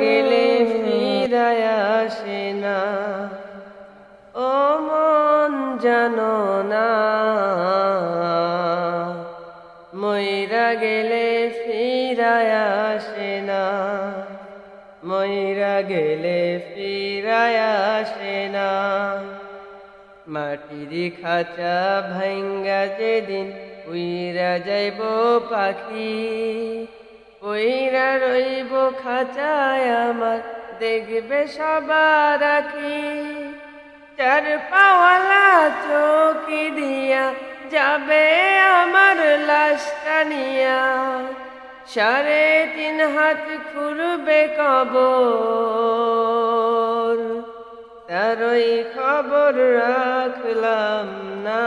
গেলে ফিরায় আসে না। ও মন জানো না। ময়রা গেলে ফিরায় আসে না। ময়রা গেলে ফিরায় আসে না। মাটির খাঁচা ভাঙ্গা যেদিন উইরা যাইব পাখি। ওইরা রইব খাঁচায় আমার, দেখবে সবার রাখি চার পাওয়ালা চৌকি দিয়া যাবে আমার লাশটা নিয়া। সাড়ে তিন হাত খুরবে কবর, তারই খবর রাখলাম না।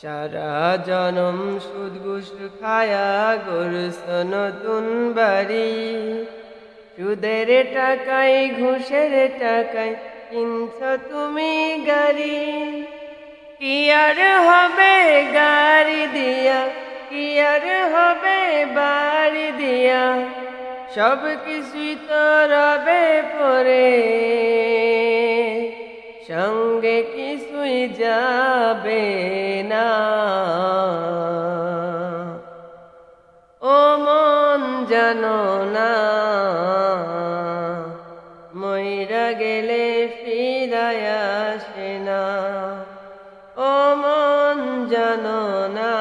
সারা জনম সুদ খায়া গরস নতুন বাড়ি। সুদের টাকায় ঘুষের টাকায় কিনছ তুমি গাড়ি। কি আর হবে গাড়ি দিয়া? কি আর হবে বাড়ি দিয়া? সব কিছুই তো রবে পরে। সঙ্গে কিছুই যাবে না। ও মন জানো না ময়রা গেলে ফিরায় আসে না। ও মন জানো না।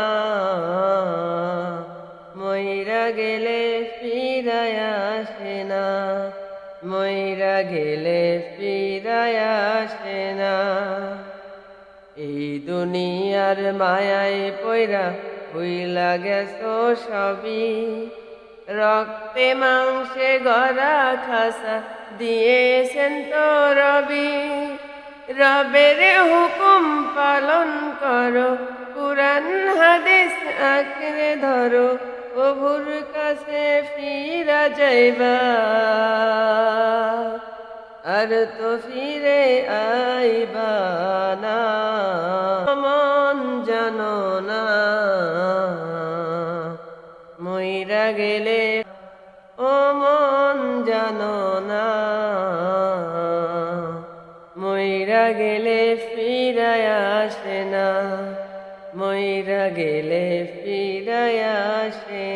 ময়রা গেলে আসে না। ময়রা গেলে ফিরায় আসে না। এই দুনিয়ার মায়ায় পয়রা হইলা গেছো সবই। রক্তে মাংসে গড়া খাসা দিয়েছেন তো রবি। রবের হুকুম পালন করো। কুরআন, হাদিস আঁকড়ে ধরো। প্রভুর কাছে ফিরা যাইবা। আর তো ফিরে আইবা না। মন জানো না। মইরা গেলে ও মন জানো আসে না ময়রা গেলে ফিরায় আসে